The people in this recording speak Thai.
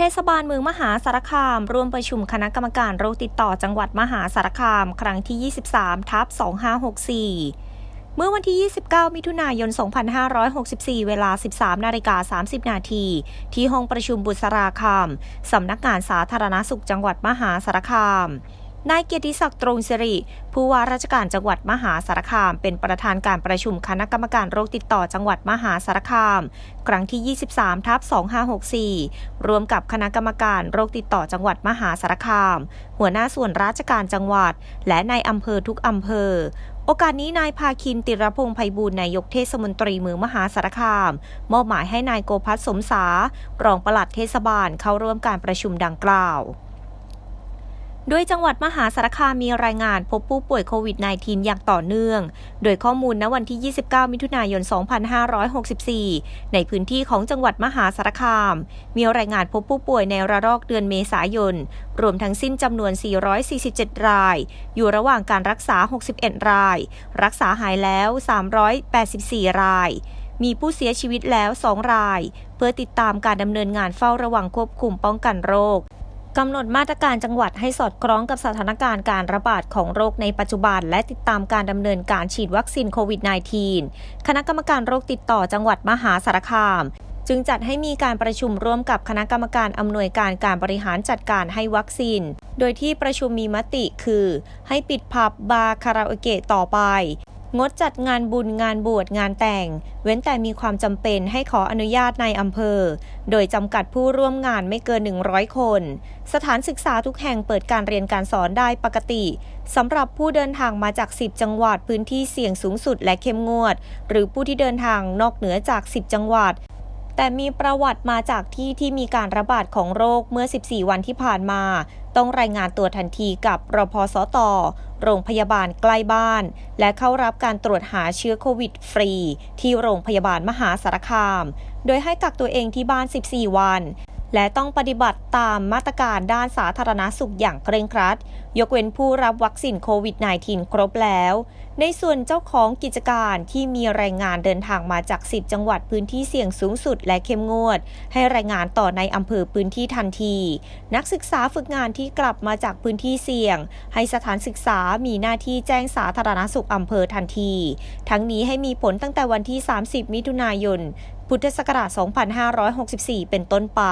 เทศบาลเมืองมหาสารคาม ร่วมประชุมคณะกรรมการโรคติดต่อจังหวัดมหาสารคาม ครั้งที่ 23 ทับ 2564 เมื่อวันที่ 29 มิถุนายน 2564 เวลา 13 นาฬิกา 30 นาที ที่ห้องประชุมบุษราคาม สำนักงานสาธารณสุขจังหวัดมหาสารคาม นายเกียรติศักดิ์ตรงสิริ ผู้ว่าราชการจังหวัดมหาสารคาม เป็นประธานการประชุมคณะกรรมการโรคติดต่อจังหวัดมหาสารคาม ครั้งที่ 23 ทับ 2564 รวมกับคณะกรรมการโรคติดต่อจังหวัดมหาสารคาม หัวหน้าส่วนราชการจังหวัด และนายอำเภอทุกอำเภอโอกาสนี้นายพาคินติรพงษ์ไพบูลนายกเทศมนตรีเมืองมหาสารคาม มอบหมายให้นายโกพัฒน์สมสารองปลัดเทศบาลเข้าร่วมการประชุมดังกล่าว โดยจังหวัดมหาสารคามมีรายงานพบผู้ป่วยโควิด -19 อย่างต่อเนื่อง โดยข้อมูลณวันที่ 29 มิถุนายน 2564 ในพื้นที่ของจังหวัดมหาสารคาม มีรายงานพบผู้ป่วยในระลอกเดือนเมษายน รวมทั้งสิ้นจำนวน 447 ราย อยู่ระหว่างการรักษา 61 ราย รักษาหายแล้ว 384 รายมีผู้เสียชีวิตแล้ว 2 ราย เพื่อติดตามการดำเนินงานเฝ้าระวังควบคุมป้องกันโรค กำหนดมาตรการจังหวัดให้สอดคล้องกับสถานการณ์การระบาดของโรคในปัจจุบัน และติดตามการดำเนินการฉีดวัคซีนโควิด -19 คณะกรรมการโรคติดต่อจังหวัดมหาสารคามจึงจัดให้มีการประชุมร่วมกับคณะกรรมการอำนวยการการบริหารจัดการให้วัคซีน โดยที่ประชุมมีมติคือ ให้ปิดผับบาร์คาราโอเกะต่อไป งดจัดงานบุญงานบวชงานแต่ง เว้นแต่มีความจำเป็นให้ขออนุญาตในอำเภอ โดยจำกัดผู้ร่วมงานไม่เกิน 100 คน สถานศึกษาทุกแห่งเปิดการเรียนการสอนได้ปกติสำหรับผู้เดินทางมาจาก 10 จังหวัดพื้นที่เสี่ยงสูงสุดและเข้มงวด หรือผู้ที่เดินทางนอกเหนือจาก 10 จังหวัด แต่มีประวัติมาจากที่ที่มีการระบาดของโรคเมื่อ 14 วันที่ผ่านมา ต้องรายงานตัวทันทีกับรพสต โรงพยาบาลใกล้บ้าน และเข้ารับการตรวจหาเชื้อโควิดฟรี ที่โรงพยาบาลมหาสารคาม โดยให้กักตัวเองที่บ้าน 14 วัน และต้องปฏิบัติตามมาตรการด้านสาธารณสุขอย่างเคร่งครัด ยกเว้นผู้รับวัคซีนโควิด -19 ครบแล้ว ในส่วนเจ้าของกิจการที่มีรายงานเดินทางมาจาก 10 จังหวัดพื้นที่เสี่ยงสูงสุดและเข้มงวด ให้รายงานต่อในอำเภอพื้นที่ทันที นักศึกษาฝึกงานที่กลับมาจากพื้นที่เสี่ยง ให้สถานศึกษามีหน้าที่แจ้งสาธารณสุขอำเภอทันที ทั้งนี้ให้มีผลตั้งแต่วันที่ 30 มิถุนายน พุทธศักราช 2564 เป็นต้นไป